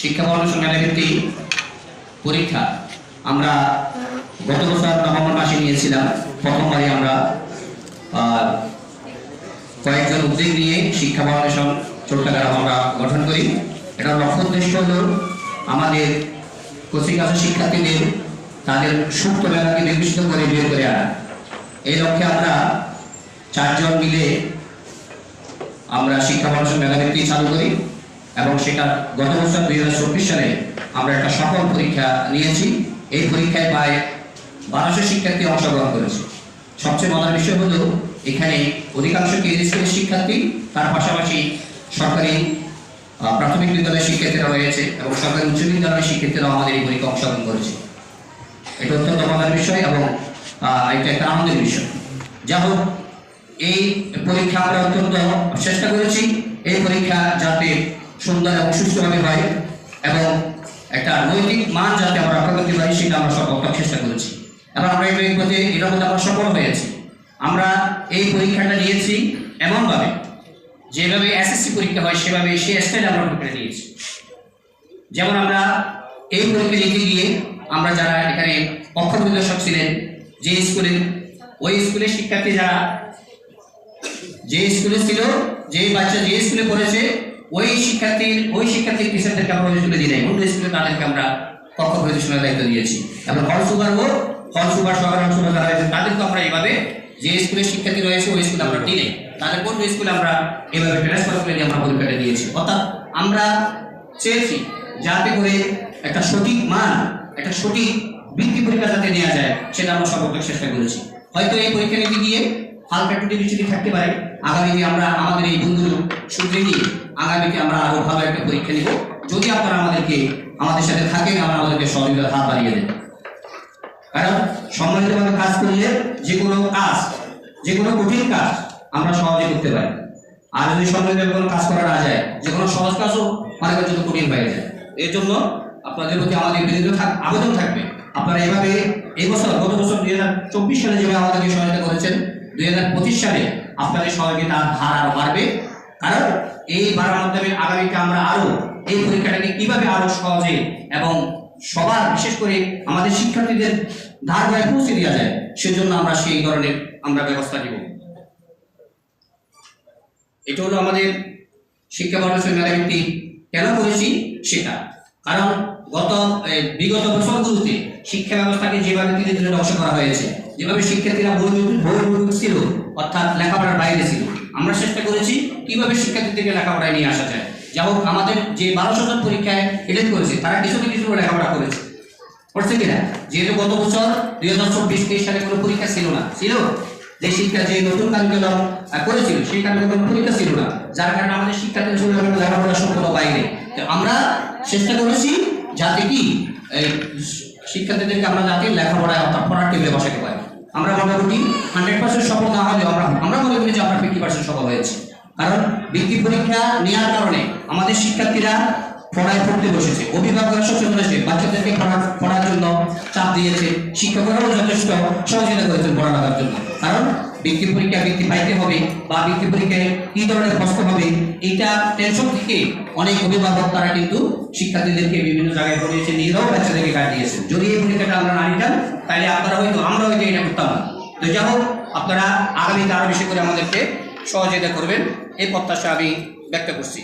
শিক্ষা ফাউন্ডেশন মেধাবৃত্তি পরীক্ষা আমরা গত বছর নভেম্বর মাসে নিয়েছিলাম। প্রথমবারই আমরা কয়েকজন উদ্যোগ নিয়ে শিক্ষা ফাউন্ডেশন চট্টগ্রাম আমরা গঠন করি। এটার লক্ষ্য উদ্দেশ্য হল আমাদের কোচিং ক্লাসের শিক্ষার্থীদের তাদের সুপ্ত মেধাকে নির্দিষ্ট করে বের করে আনা। এই লক্ষ্যে আমরা চারজন মিলে আমরা শিক্ষা ফাউন্ডেশন মেধাবৃত্তি চালু করি। এবং সেটা গত বছর দুই হাজার চব্বিশ সালে আমরা একটা সফল পরীক্ষা নিয়েছি। এই পরীক্ষায় প্রায় বারোশো শিক্ষার্থী অংশগ্রহণ করেছে। সবচেয়ে মজার বিষয় হলো, এখানে অধিকাংশ কেন্দ্রীয় স্কুলের শিক্ষার্থী, তার পাশাপাশি সরকারি প্রাথমিক বিদ্যালয়ের শিক্ষার্থীরা রয়েছে এবং সরকারি উচ্চ বিদ্যালয়ের শিক্ষার্থীরাও আমাদের এই পরীক্ষা অংশগ্রহণ করেছে। এটা অত্যন্ত মজার বিষয় এবং এটা একটা আনন্দের বিষয়। যা হোক, এই পরীক্ষা আমরা অত্যন্ত চেষ্টা করেছি। এই পরীক্ষা যাতে সুন্দর এবং সুস্থভাবে হয় এবং একটা নৈতিক মান যাতে আমরা রক্ষা করতে পারি, সেটা আমরা সর্বাত্মক চেষ্টা করেছি। এবং আমরা এই এটার মধ্যে আমরা সফল হয়েছি। আমরা এই পরীক্ষাটা নিয়েছি এমনভাবে, যেভাবে এসএসসি পরীক্ষা হয়, সেভাবে সে স্টাইলে আমরা পরীক্ষা নিয়েছি। যেমন আমরা এই পরীক্ষা দিতে গিয়ে আমরা যারা এখানে অক্ষর বিদ্যাসক ছিলেন, যে স্কুলে, ওই স্কুলের শিক্ষার্থী যারা, যে স্কুলে ছিল, যে বাচ্চা যে স্কুলে পড়েছে ওই শিক্ষার্থীর ওই শিক্ষার্থীর টিচারদেরকে আমরা স্কুলে দিই নাই। অন্য স্কুলে তাদেরকে আমরা কক্ষ পরিদর্শনের দায়িত্ব দিয়েছি। এবং হল সুপার ও হল সুপার সবার সুপার যারা রয়েছে, তাদেরকে আমরা এইভাবে যে স্কুলের শিক্ষার্থী রয়েছে, ওই স্কুলে আমরা দিই তাদের কোন স্কুলে আমরা এভাবে ট্রান্সফার করে আমরা পরীক্ষাটা দিয়েছি। অর্থাৎ আমরা চেয়েছি যাতে করে একটা সঠিক মান, একটা সঠিক বৃত্তি পরীক্ষা যাতে নেওয়া যায়, সেটা আমরা সর্বোচ্চ চেষ্টা করেছি। হয়তো এই পরীক্ষা নিতে গিয়ে হালকা একটু বিচ্যুতি থাকতে পারে। আগামীতে আমরা আমাদের এই বন্ধুগুলো সূত্রে নিয়ে আগামীতে আমরা আরও ভালো একটা পরীক্ষা নিব। যদি আপনারা আমাদেরকে, আমাদের সাথে থাকেন, আমরা আমাদেরকে সহযোগিতার হাত বাড়িয়ে দেন। কারণ সম্মানিতভাবে কাজ করলে যে কোনো কাজ, যে কোনো কঠিন কাজ আমরা সহজে করতে পারি। আর যদি সম্মানিতভাবে কোনো কাজ করা না যায়, যে কোনো সহজ কাজও অনেকের জন্য কঠিন হয়ে যায়। এর জন্য আপনাদের প্রতি আমাদের বিনীত আবেদন থাকবে। আপনারা এভাবে এই বছর, গত বছর দুই হাজার চব্বিশ সালে যেভাবে আমাদেরকে সহায়তা করেছেন দুই হাজার পঁচিশ সালে আপনাদের সহযোগিতার হার আরও বাড়বে। কারণ এই বাড়ার মাধ্যমে আগামীতে আমরা আরও এই পরীক্ষাটাকে কীভাবে আরও সহজে এবং সবার, বিশেষ করে আমাদের শিক্ষার্থীদের ধার গায়ে পৌঁছে দেওয়া যায়, সেজন্য আমরা সেই ধরনের আমরা ব্যবস্থা নিব। এটা হলো আমাদের শিক্ষা ফাউন্ডেশন মেধাবৃত্তি কেন করেছি সেটা। কারণ গত বিগত বছরগুলোতে শিক্ষা ব্যবস্থাকে যেভাবে ধীরে ধীরে ধ্বংস করা হয়েছে যেভাবে শিক্ষার্থীরা বহির্মুখ ছিল অর্থাৎ লেখাপড়ার বাইরে ছিল। আমরা চেষ্টা করেছি কীভাবে শিক্ষার্থীদেরকে লেখাপড়ায় নিয়ে আসা যায়। যা হোক, আমাদের যে বারোশো জন পরীক্ষায় এটেন্ড করেছে, তারা কিছু না কিছু লেখাপড়া করেছে। করছে কিনা যেহেতু গত বছর দুই হাজার চব্বিশ তেইশ সালে কোনো পরীক্ষা ছিল না, ছিল? যে শিক্ষা যে নতুন কারিকুলাম করেছিল, সেই কারিকুলাম পরীক্ষা ছিল না। যার কারণে আমাদের শিক্ষার্থীদের এভাবে লেখাপড়া সম্পূর্ণ বাইরে তো আমরা চেষ্টা করেছি যাতে কি শিক্ষার্থীদেরকে আমরা যাতে লেখাপড়ায় অর্থাৎ পড়ার টেবিলে বসাতে আমরা মোটামুটি হান্ড্রেড পার্সেন্ট সফল না হলেও আমরা আমরা মনে করি যে আমরা ফিফটি পার্সেন্ট সফল হয়েছি। কারণ বৃত্তি পরীক্ষা নেওয়ার কারণে আমাদের শিক্ষার্থীরা পড়ায় পড়তে বসেছে। অভিভাবকরা সচেতন হয়েছে, বাচ্চাদেরকে পড়া পড়ার জন্য চাপ দিয়েছে, শিক্ষকরাও যথেষ্ট সহযোগিতা করেছেন পড়ালেখার জন্য। কারণ বৃত্তি পরীক্ষা বৃত্তি পাইতে হবে বা বৃত্তি পরীক্ষায় কি ধরনের প্রশ্ন হবে, এইটা টেনশন থেকে অনেক অভিভাবক তারা কিন্তু শিক্ষার্থীদেরকে বিভিন্ন জায়গায় পড়িয়েছে, নিজেরাও বাচ্চাদেরকে কাট দিয়েছে। যদি এই পরীক্ষাটা আমরা না নিতাম তাহলে আপনারা হয়তো আমরা হয়তো এটা করতাম না। তো যাই হোক, আপনারা আগামীতে আরও বেশি করে আমাদেরকে সহযোগিতা করবেন। এই প্রত্যাশা আমি ব্যক্ত করছি।